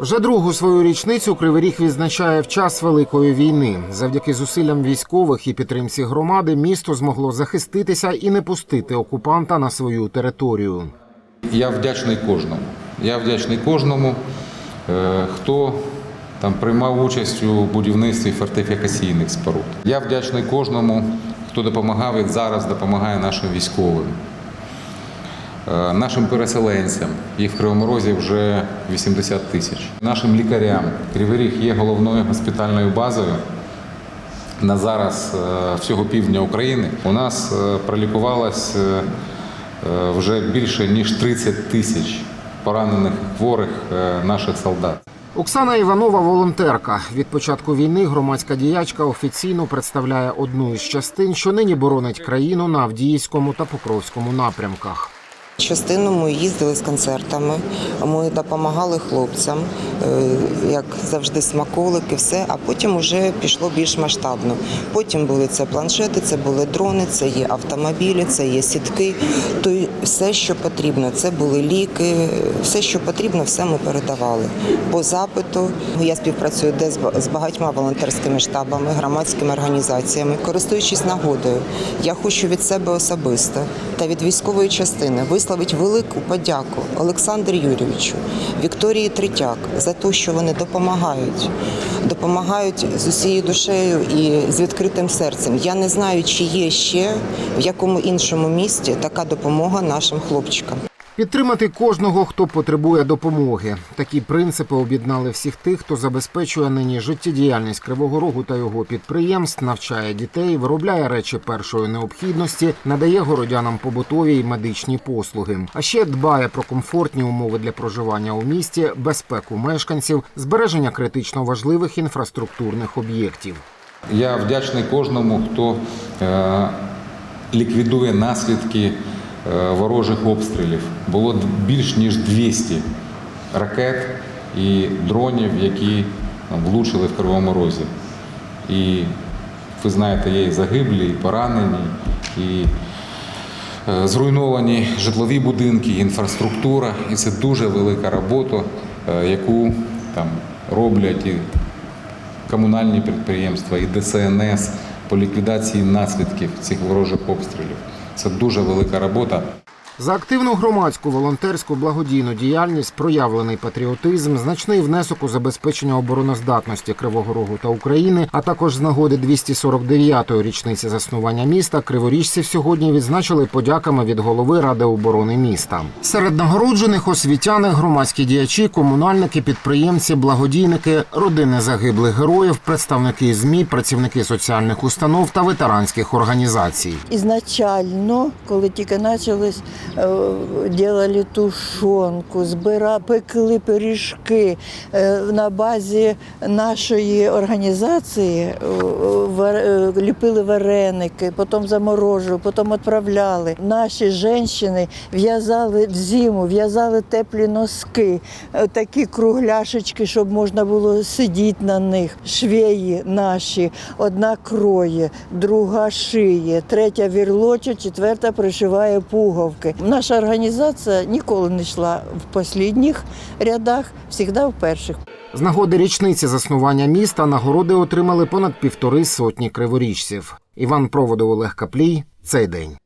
Вже другу свою річницю Кривий Ріг відзначає в час Великої війни. Завдяки зусиллям військових і підтримці громади місто змогло захиститися і не пустити окупанта на свою територію. Я вдячний кожному. Я вдячний кожному, е, хто там приймав участь у будівництві фортифікаційних споруд. Я вдячний кожному, хто допомагав і зараз допомагає нашим військовим, нашим переселенцям. Їх в Кривому Розі вже 80 тисяч. Нашим лікарям. Кривий Ріг є головною госпітальною базою на зараз е, всього півдня України. У нас е, пролікувалось е, е, вже більше ніж 30 тисяч поранених хворих е, наших солдат. Оксана Іванова волонтерка. Від початку війни громадська діячка офіційно представляє одну із частин, що нині боронить країну на Авдіївському та Покровському напрямках. Частину ми їздили з концертами, ми допомагали хлопцям, е, як завжди, смаколики, все. А потім вже пішло більш масштабно. Потім були це планшети, це були дрони, це є автомобілі, це є сітки. То все, що потрібно, це були ліки, все, що потрібно, все ми передавали. По запиту я співпрацюю з багатьма волонтерськими штабами, громадськими організаціями. Користуючись нагодою, я хочу від себе особисто та від військової частини висловити велику подяку Олександру Юрійовичу, Вікторії Третяк за те, що вони допомагають. Допомагають з усією душею і з відкритим серцем. Я не знаю, чи є ще в якому іншому місті така допомога нашим хлопчикам. Підтримати кожного, хто потребує допомоги. Такі принципи об'єднали всіх тих, хто забезпечує нині життєдіяльність Кривого Рогу та його підприємств, навчає дітей, виробляє речі першої необхідності, надає городянам побутові й медичні послуги. А ще дбає про комфортні умови для проживання у місті, безпеку мешканців, збереження критично важливих інфраструктурних об'єктів. Я вдячний кожному, хто е, ліквідує наслідки ворожих обстрілів. Було більш ніж 200 ракет і дронів, які влучили в Кривому Розі. І ви знаєте, є і загиблі, і поранені, і е, зруйновані житлові будинки, інфраструктура. І це дуже велика робота, е, яку там роблять і комунальні підприємства і ДСНС по ліквідації наслідків цих ворожих обстрілів. Це дуже велика робота. За активну громадську волонтерську благодійну діяльність, проявлений патріотизм, значний внесок у забезпечення обороноздатності Кривого Рогу та України, а також з нагоди 249-ї річниці заснування міста, криворіжців сьогодні відзначили подяками від голови Ради оборони міста. Серед нагороджених освітяни, громадські діячі, комунальники, підприємці, благодійники, родини загиблих героїв, представники змі, працівники соціальних установ та ветеранських організацій. Ізначально, коли тільки почались, е, делали тушонку, збира, пекли пиріжки е, на базі нашої організації, е, е, ліпили вареники, потім заморожували, потім відправляли. Наші жінки в'язали в зиму, в'язали теплі носки, е, такі кругляшечки, щоб можна було сидіти на них. Швеї наші, одна кроє, друга шиє, третя вірлочить, четверта пришиває пуговки. Наша організація ніколи не йшла в останніх рядах, завжди в перших. З нагоди річниці заснування міста нагороди отримали понад півтори сотні криворіжців. Іван Проводов Олег Каплій. Цей день.